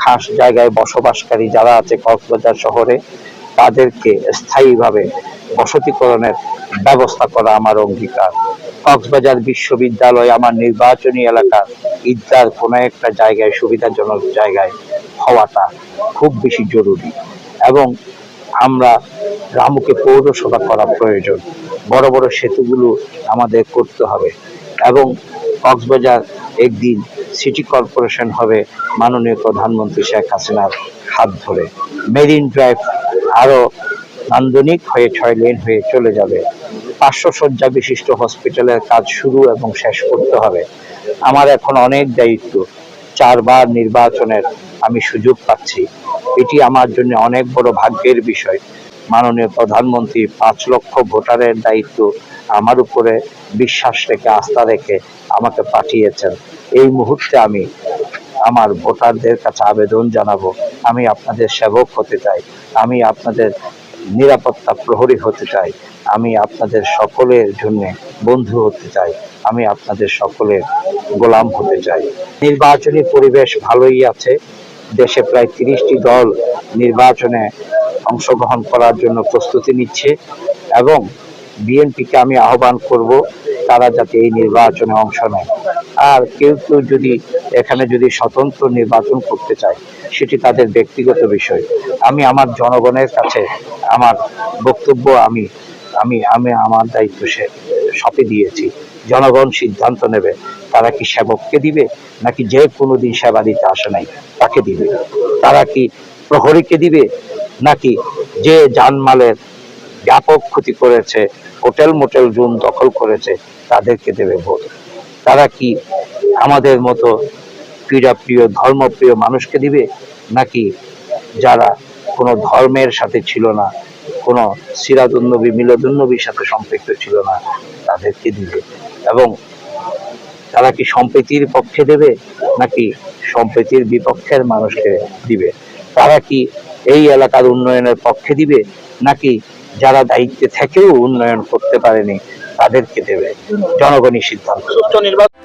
খাস জায়গায় বসবাসকারী যারা আছে কক্সবাজার শহরে, তাদেরকে স্থায়ীভাবে বসতিকরণের ব্যবস্থা করা আমার অঙ্গীকার। কক্সবাজার বিশ্ববিদ্যালয় আমার নির্বাচনী এলাকার ঈদগার কোনো একটা জায়গায়, সুবিধাজনক জায়গায় হওয়াটা খুব বেশি জরুরি এবং আমরা রামুকে পৌরসভা করা প্রয়োজন। বড় বড় সেতুগুলো আমাদের করতে হবে এবং কক্সবাজার একদিন সিটি কর্পোরেশন হবে মাননীয় প্রধানমন্ত্রী শেখ হাসিনার হাত ধরে। মেরিন ড্রাইভ আরও নান্দনিক হয়ে ছয় লেন হয়ে চলে যাবে। পাঁচশো শয্যা বিশিষ্ট হসপিটালের কাজ শুরু এবং শেষ করতে হবে। আমার এখন অনেক দায়িত্ব। চারবার নির্বাচনের আমি সুযোগ পাচ্ছি। এটি আমার জন্য অনেক বড় ভাগ্যের বিষয়। মাননীয় প্রধানমন্ত্রী পাঁচ লক্ষ ভোটারের দায়িত্ব আমার উপরে বিশ্বাস রেখে, আস্থা রেখে আমাকে পাঠিয়েছেন। এই মুহূর্তে আমি আমার ভোটারদের কাছে আবেদন জানাব। আমি আপনাদের সেবক হতে চাই। আমি আপনাদের নিরাপত্তা প্রহরী হতে চাই। আমি আপনাদের সকলের জন্য বন্ধু হতে চাই। আমি আপনাদের সকলের গোলাম হতে চাই। নির্বাচনী পরিবেশ ভালোই আছে। দেশে প্রায় তিরিশটি দল নির্বাচনে অংশগ্রহণ করার জন্য প্রস্তুতি নিচ্ছে এবং বিএনপিকে আমি আহ্বান করব তারা যাতে এই নির্বাচনে অংশ নেয়। আর কেউ কেউ যদি এখানে যদি স্বতন্ত্র নির্বাচন করতে চায়, সেটি তাদের ব্যক্তিগত বিষয়। আমি আমার জনগণের কাছে আমার বক্তব্য আমি আমি আমি আমার দায়িত্ব সে, সপে দিয়েছি। জনগণ সিদ্ধান্ত নেবে, তারা কি সেবককে দিবে নাকি যে কোনো দিন সেবা দিতে আসে নাই, তাকে দিবে। তারা কি প্রহরীকে দিবে নাকি যে জানমালের ব্যাপক ক্ষতি করেছে, হোটেল মোটেল রুম দখল করেছে, তাদেরকে দেবে ভোট? তারা কি আমাদের মতো ক্রীড়াপ্রিয়, ধর্মপ্রিয় মানুষকে দিবে? নাকি যারা কোনো ধর্মের সাথে ছিল না, কোনো সিরাজুন্নবী মিলাদুন্নবীর সাথে সম্পৃক্ত ছিল না, তাদেরকে দিবে? এবং তারা কি সম্প্রীতির পক্ষে দেবে, নাকি সম্প্রীতির বিপক্ষের মানুষকে দিবে? তারা কি এই এলাকার উন্নয়নের পক্ষে দিবে? নাকি যারা দায়িত্বে থেকেও উন্নয়ন করতে পারেনি, তাদেরকে দেবে? জনগণই সিদ্ধান্ত নির্বাচন